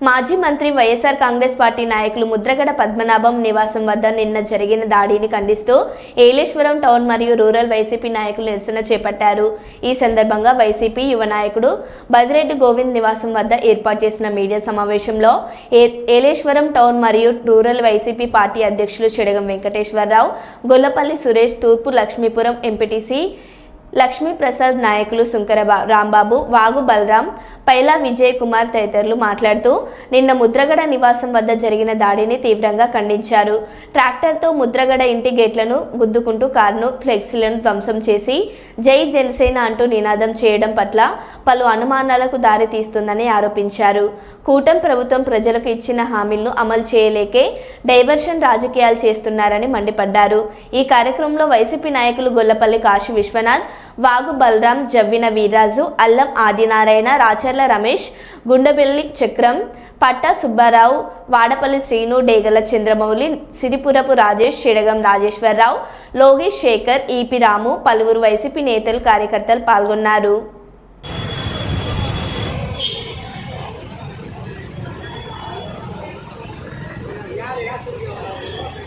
మాజీ మంత్రి వైఎస్ఆర్ కాంగ్రెస్ పార్టీ నాయకులు ముద్రగడ పద్మనాభం నివాసం వద్ద నిన్న జరిగిన దాడిని ఖండిస్తూ ఏలేశ్వరం టౌన్ మరియు రూరల్ వైసీపీ నాయకులు నిరసన చేపట్టారు. ఈ సందర్భంగా వైసీపీ యువ నాయకుడు బదిరెడ్డి గోవింద్ నివాసం వద్ద ఏర్పాటు చేసిన మీడియా సమావేశంలో ఏ- ఏలేశ్వరం టౌన్ మరియు రూరల్ వైసీపీ పార్టీ అధ్యక్షులు చెడగం వెంకటేశ్వరరావు గొల్లపల్లి సురేష్ తూర్పు లక్ష్మీపురం ఎంపీటీసీ లక్ష్మీప్రసాద్ నాయకులు సుంకర రాంబాబు వాగు బలరాం పైలా విజయ్ కుమార్ తదితరులు మాట్లాడుతూ నిన్న ముద్రగడ నివాసం వద్ద జరిగిన దాడిని తీవ్రంగా ఖండించారు. ట్రాక్టర్తో ముద్రగడ ఇంటి గేట్లను గుద్దుకుంటూ కారును ఫ్లెక్సీలను ధ్వంసం చేసి జై జనసేన అంటూ నినాదం చేయడం పట్ల పలు అనుమానాలకు దారి తీస్తుందని ఆరోపించారు. కూటమి ప్రభుత్వం ప్రజలకు ఇచ్చిన హామీలను అమలు చేయలేకే డైవర్షన్ రాజకీయాలు చేస్తున్నారని మండిపడ్డారు. ఈ కార్యక్రమంలో వైసీపీ నాయకులు గొల్లపల్లి కాశీ విశ్వనాథ్ వాగు బలరాం జవ్విన వీర్రాజు అల్లం ఆదినారాయణ రాచర్ల రమేష్ గుండెబెల్లి చక్రం పట్ట సుబ్బారావు వాడపల్లి శ్రీను డేగల చంద్రమౌళి సిరిపురపు రాజేష్ షిడగం రాజేశ్వరరావు లోగేష్ శేఖర్ ఈపి రాము పలువురు వైసీపీ నేతలు కార్యకర్తలు పాల్గొన్నారు ¡Gracias!